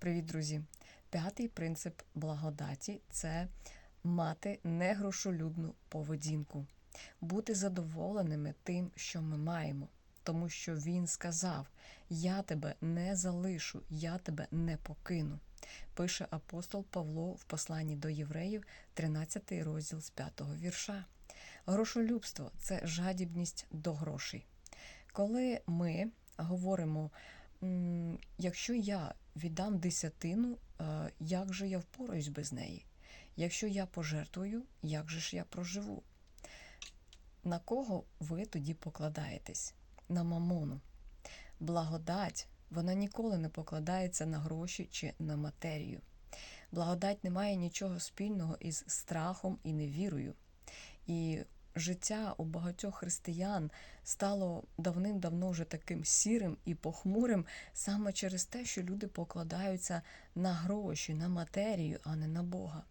Привіт, друзі! П'ятий принцип благодаті це мати негрошолюбну поведінку, бути задоволеними тим, що ми маємо, тому що він сказав: Я тебе не залишу, я тебе не покину. Пише апостол Павло в посланні до євреїв, 13 розділ з 5 вірша. Грошолюбство це жадібність до грошей. Коли ми говоримо, «М, якщо я віддам десятину, е, як же я впораюсь без неї? Якщо я пожертвую, як же ж я проживу? На кого ви тоді покладаєтесь? На мамону. Благодать, вона ніколи не покладається на гроші чи на матерію. Благодать не має нічого спільного із страхом і невірою. І життя у багатьох християн стало давним-давно вже таким сірим і похмурим саме через те, що люди покладаються на гроші, на матерію, а не на Бога.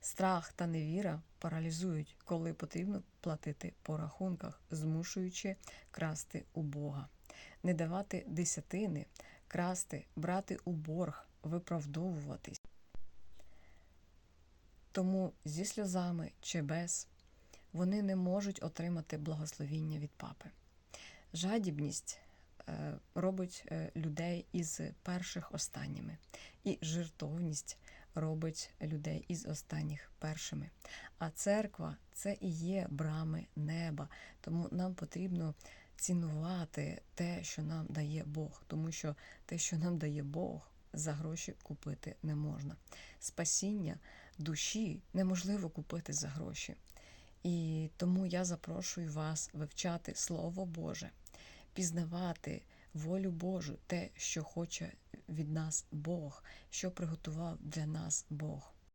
Страх та невіра паралізують, коли потрібно платити по рахунках, змушуючи красти у Бога, не давати десятини, красти, брати у борг, виправдовуватись. Тому зі сльозами чи без вони не можуть отримати благословіння від папи. Жадібність е, робить е, людей із перших останніми, і жертовність робить людей із останніх першими. А церква це і є брами неба. Тому нам потрібно цінувати те, що нам дає Бог, тому що те, що нам дає Бог, за гроші купити не можна. Спасіння душі неможливо купити за гроші. І тому я запрошую вас вивчати Слово Боже, пізнавати волю Божу, те, що хоче від нас Бог, що приготував для нас Бог.